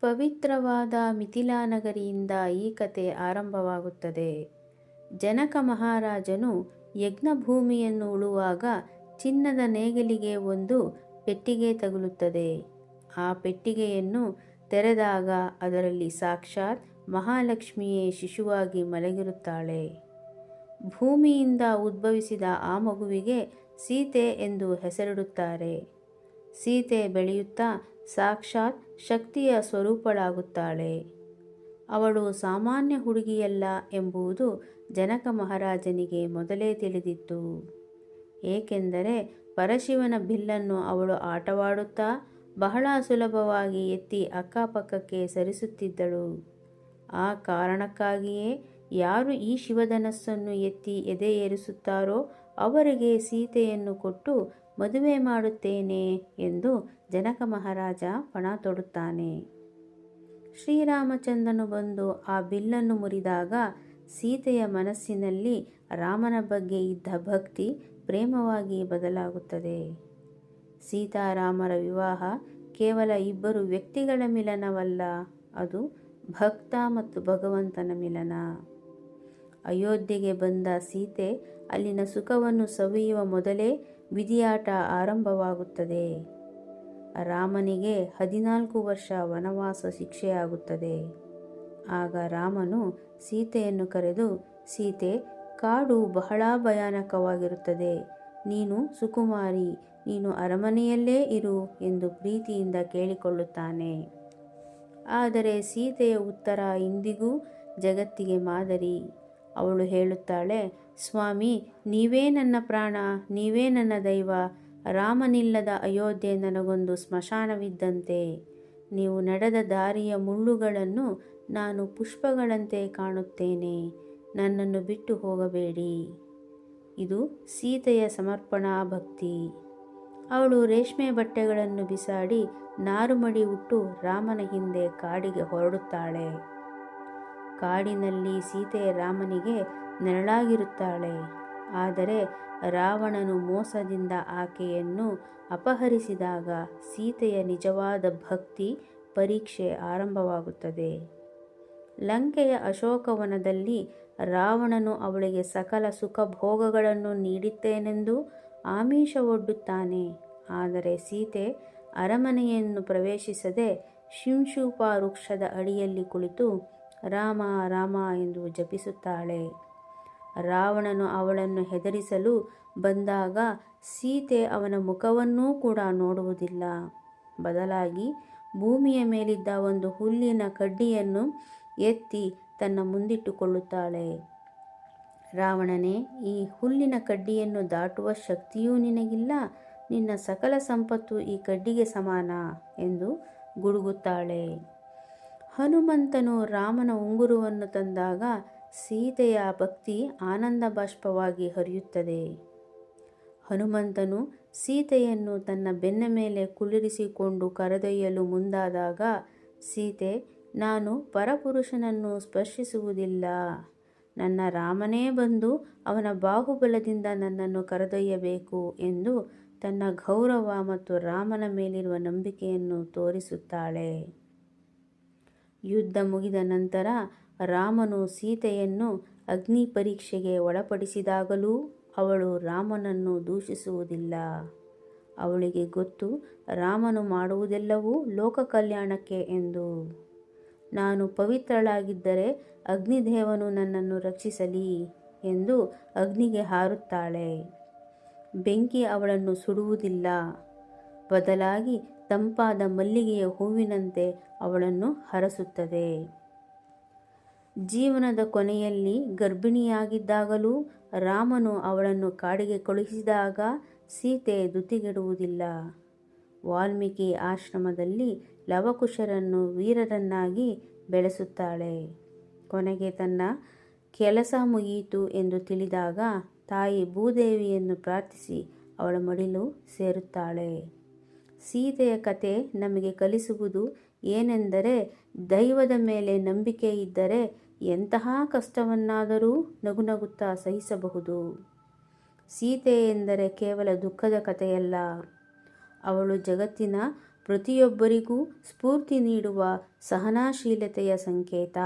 ಪವಿತ್ರವಾದ ಮಿಥಿಲಾ ನಗರಿಯಿಂದ ಈ ಕತೆ ಆರಂಭವಾಗುತ್ತದೆ. ಜನಕ ಮಹಾರಾಜನು ಯಜ್ಞಭೂಮಿಯನ್ನು ಉಳುವಾಗ ಚಿನ್ನದ ನೇಗಿಲಿಗೆ ಒಂದು ಪೆಟ್ಟಿಗೆ ತಗುಲುತ್ತದೆ. ಆ ಪೆಟ್ಟಿಗೆಯನ್ನು ತೆರೆದಾಗ ಅದರಲ್ಲಿ ಸಾಕ್ಷಾತ್ ಮಹಾಲಕ್ಷ್ಮಿಯೇ ಶಿಶುವಾಗಿ ಮಲಗಿರುತ್ತಾಳೆ. ಭೂಮಿಯಿಂದ ಉದ್ಭವಿಸಿದ ಆ ಮಗುವಿಗೆ ಸೀತೆ ಎಂದು ಹೆಸರಿಡುತ್ತಾರೆ. ಸೀತೆ ಬೆಳೆಯುತ್ತಾ ಸಾಕ್ಷಾತ್ ಶಕ್ತಿಯ ಸ್ವರೂಪಳಾಗುತ್ತಾಳೆ. ಅವಳು ಸಾಮಾನ್ಯ ಹುಡುಗಿಯಲ್ಲ ಎಂಬುದು ಜನಕ ಮಹಾರಾಜನಿಗೆ ಮೊದಲೇ ತಿಳಿದಿತ್ತು. ಏಕೆಂದರೆ ಪರಶಿವನ ಬಿಲ್ಲನ್ನು ಅವಳು ಆಟವಾಡುತ್ತಾ ಬಹಳ ಸುಲಭವಾಗಿ ಎತ್ತಿ ಅಕ್ಕಪಕ್ಕಕ್ಕೆ ಸರಿಸುತ್ತಿದ್ದಳು. ಆ ಕಾರಣಕ್ಕಾಗಿಯೇ ಯಾರು ಈ ಶಿವಧನಸ್ಸನ್ನು ಎತ್ತಿ ಎದೆ ಏರಿಸುತ್ತಾರೋ ಅವರಿಗೆ ಸೀತೆಯನ್ನು ಕೊಟ್ಟು ಮದುವೆ ಮಾಡುತ್ತೇನೆ ಎಂದು ಜನಕ ಮಹಾರಾಜ ಪಣ ತೊಡುತ್ತಾನೆ. ಶ್ರೀರಾಮಚಂದ್ರನು ಬಂದು ಆ ಬಿಲ್ಲನ್ನು ಮುರಿದಾಗ ಸೀತೆಯ ಮನಸ್ಸಿನಲ್ಲಿ ರಾಮನ ಬಗ್ಗೆ ಇದ್ದ ಭಕ್ತಿ ಪ್ರೇಮವಾಗಿ ಬದಲಾಗುತ್ತದೆ. ಸೀತಾರಾಮರ ವಿವಾಹ ಕೇವಲ ಇಬ್ಬರು ವ್ಯಕ್ತಿಗಳ ಮಿಲನವಲ್ಲ, ಅದು ಭಕ್ತ ಮತ್ತು ಭಗವಂತನ ಮಿಲನ. ಅಯೋಧ್ಯೆಗೆ ಬಂದ ಸೀತೆ ಅಲ್ಲಿನ ಸುಖವನ್ನು ಸವಿಯುವ ಮೊದಲೇ ವಿಧಿಯಾಟ ಆರಂಭವಾಗುತ್ತದೆ. ರಾಮನಿಗೆ ಹದಿನಾಲ್ಕು ವರ್ಷ ವನವಾಸ ಶಿಕ್ಷೆಯಾಗುತ್ತದೆ. ಆಗ ರಾಮನು ಸೀತೆಯನ್ನು ಕರೆದು, ಸೀತೆ, ಕಾಡು ಬಹಳ ಭಯಾನಕವಾಗಿರುತ್ತದೆ. ನೀನು ಸುಕುಮಾರಿ, ನೀನು ಅರಮನೆಯಲ್ಲೇ ಇರು ಎಂದು ಪ್ರೀತಿಯಿಂದ ಕೇಳಿಕೊಳ್ಳುತ್ತಾನೆ. ಆದರೆ ಸೀತೆಯ ಉತ್ತರ ಇಂದಿಗೂ ಜಗತ್ತಿಗೆ ಮಾದರಿ. ಅವಳು ಹೇಳುತ್ತಾಳೆ, ಸ್ವಾಮಿ, ನೀವೇ ನನ್ನ ಪ್ರಾಣ, ನೀವೇ ನನ್ನ ದೈವ. ರಾಮನಿಲ್ಲದ ಅಯೋಧ್ಯೆ ನನಗೊಂದು ಸ್ಮಶಾನವಿದ್ದಂತೆ. ನೀವು ನಡೆದ ದಾರಿಯ ಮುಳ್ಳುಗಳನ್ನು ನಾನು ಪುಷ್ಪಗಳಂತೆ ಕಾಣುತ್ತೇನೆ. ನನ್ನನ್ನು ಬಿಟ್ಟು ಹೋಗಬೇಡಿ. ಇದು ಸೀತೆಯ ಸಮರ್ಪಣಾ ಭಕ್ತಿ. ಅವಳು ರೇಷ್ಮೆ ಬಟ್ಟೆಗಳನ್ನು ಬಿಸಾಡಿ ನಾರುಮಡಿ ಉಟ್ಟು ರಾಮನ ಹಿಂದೆ ಕಾಡಿಗೆ ಹೊರಡುತ್ತಾಳೆ. ಕಾಡಿನಲ್ಲಿ ಸೀತೆ ರಾಮನಿಗೆ ನೆರಳಾಗಿರುತ್ತಾಳೆ. ಆದರೆ ರಾವಣನು ಮೋಸದಿಂದ ಆಕೆಯನ್ನು ಅಪಹರಿಸಿದಾಗ ಸೀತೆಯ ನಿಜವಾದ ಭಕ್ತಿ ಪರೀಕ್ಷೆ ಆರಂಭವಾಗುತ್ತದೆ. ಲಂಕೆಯ ಅಶೋಕವನದಲ್ಲಿ ರಾವಣನು ಅವಳಿಗೆ ಸಕಲ ಸುಖ ಭೋಗಗಳನ್ನು ನೀಡಿತ್ತೇನೆಂದು ಆಮಿಷ ಒಡ್ಡುತ್ತಾನೆ. ಆದರೆ ಸೀತೆ ಅರಮನೆಯನ್ನು ಪ್ರವೇಶಿಸದೆ ಶಿಂಶೂಪ ವೃಕ್ಷದ ಅಡಿಯಲ್ಲಿ ಕುಳಿತು ರಾಮ ರಾಮ ಎಂದು ಜಪಿಸುತ್ತಾಳೆ. ರಾವಣನು ಅವಳನ್ನು ಹೆದರಿಸಲು ಬಂದಾಗ ಸೀತೆ ಅವನ ಮುಖವನ್ನೂ ಕೂಡ ನೋಡುವುದಿಲ್ಲ. ಬದಲಾಗಿ ಭೂಮಿಯ ಮೇಲಿದ್ದ ಒಂದು ಹುಲ್ಲಿನ ಕಡ್ಡಿಯನ್ನು ಎತ್ತಿ ತನ್ನ ಮುಂದಿಟ್ಟುಕೊಳ್ಳುತ್ತಾಳೆ. ರಾವಣನೇ, ಈ ಹುಲ್ಲಿನ ಕಡ್ಡಿಯನ್ನು ದಾಟುವ ಶಕ್ತಿಯೂ ನಿನಗಿಲ್ಲ. ನಿನ್ನ ಸಕಲ ಸಂಪತ್ತು ಈ ಕಡ್ಡಿಗೆ ಸಮಾನ ಎಂದು ಗುಡುಗುತ್ತಾಳೆ. ಹನುಮಂತನು ರಾಮನ ಉಂಗುರವನ್ನು ತಂದಾಗ ಸೀತೆಯ ಭಕ್ತಿ ಆನಂದ ಬಾಷ್ಪವಾಗಿ ಹರಿಯುತ್ತದೆ. ಹನುಮಂತನು ಸೀತೆಯನ್ನು ತನ್ನ ಬೆನ್ನ ಮೇಲೆ ಕುಳ್ಳಿರಿಸಿಕೊಂಡು ಕರೆದೊಯ್ಯಲು ಮುಂದಾದಾಗ, ಸೀತೆ, ನಾನು ಪರಪುರುಷನನ್ನು ಸ್ಪರ್ಶಿಸುವುದಿಲ್ಲ. ನನ್ನ ರಾಮನೇ ಬಂದು ಅವನ ಬಾಹುಬಲದಿಂದ ನನ್ನನ್ನು ಕರೆದೊಯ್ಯಬೇಕು ಎಂದು ತನ್ನ ಗೌರವ ಮತ್ತು ರಾಮನ ಮೇಲಿರುವ ನಂಬಿಕೆಯನ್ನು ತೋರಿಸುತ್ತಾಳೆ. ಯುದ್ಧ ಮುಗಿದ ನಂತರ ರಾಮನು ಸೀತೆಯನ್ನು ಅಗ್ನಿ ಪರೀಕ್ಷೆಗೆ ಒಳಪಡಿಸಿದಾಗಲೂ ಅವಳು ರಾಮನನ್ನು ದೂಷಿಸುವುದಿಲ್ಲ. ಅವಳಿಗೆ ಗೊತ್ತು, ರಾಮನು ಮಾಡುವುದೆಲ್ಲವೂ ಲೋಕ ಕಲ್ಯಾಣಕ್ಕೆ ಎಂದು. ನಾನು ಪವಿತ್ರಳಾಗಿದ್ದರೆ ಅಗ್ನಿದೇವನು ನನ್ನನ್ನು ರಕ್ಷಿಸಲಿ ಎಂದು ಅಗ್ನಿಗೆ ಹಾರುತ್ತಾಳೆ. ಬೆಂಕಿ ಅವಳನ್ನು ಸುಡುವುದಿಲ್ಲ. ಬದಲಾಗಿ ತಂಪಾದ ಮಲ್ಲಿಗೆಯ ಹೂವಿನಂತೆ ಅವಳನ್ನು ಹರಸುತ್ತದೆ. ಜೀವನದ ಕೊನೆಯಲ್ಲಿ ಗರ್ಭಿಣಿಯಾಗಿದ್ದಾಗಲೂ ರಾಮನು ಅವಳನ್ನು ಕಾಡಿಗೆ ಕಳುಹಿಸಿದಾಗ ಸೀತೆ ದುತಿಗೆಡುವುದಿಲ್ಲ. ವಾಲ್ಮೀಕಿ ಆಶ್ರಮದಲ್ಲಿ ಲವಕುಶರನ್ನು ವೀರರನ್ನಾಗಿ ಬೆಳೆಸುತ್ತಾಳೆ. ಕೊನೆಗೆ ತನ್ನ ಕೆಲಸ ಮುಗಿಯಿತು ಎಂದು ತಿಳಿದಾಗ ತಾಯಿ ಭೂದೇವಿಯನ್ನು ಪ್ರಾರ್ಥಿಸಿ ಅವಳ ಮಡಿಲು ಸೇರುತ್ತಾಳೆ. ಸೀತೆಯ ಕತೆ ನಮಗೆ ಕಲಿಸುವುದು ಏನೆಂದರೆ ದೈವದ ಮೇಲೆ ನಂಬಿಕೆ ಇದ್ದರೆ ಎಂತಹ ಕಷ್ಟವನ್ನಾದರೂ ನಗುನಗುತ್ತಾ ಸಹಿಸಬಹುದು. ಸೀತೆ ಎಂದರೆ ಕೇವಲ ದುಃಖದ ಕಥೆಯಲ್ಲ. ಅವಳು ಜಗತ್ತಿನ ಪ್ರತಿಯೊಬ್ಬರಿಗೂ ಸ್ಫೂರ್ತಿ ನೀಡುವ ಸಹನಾಶೀಲತೆಯ ಸಂಕೇತ.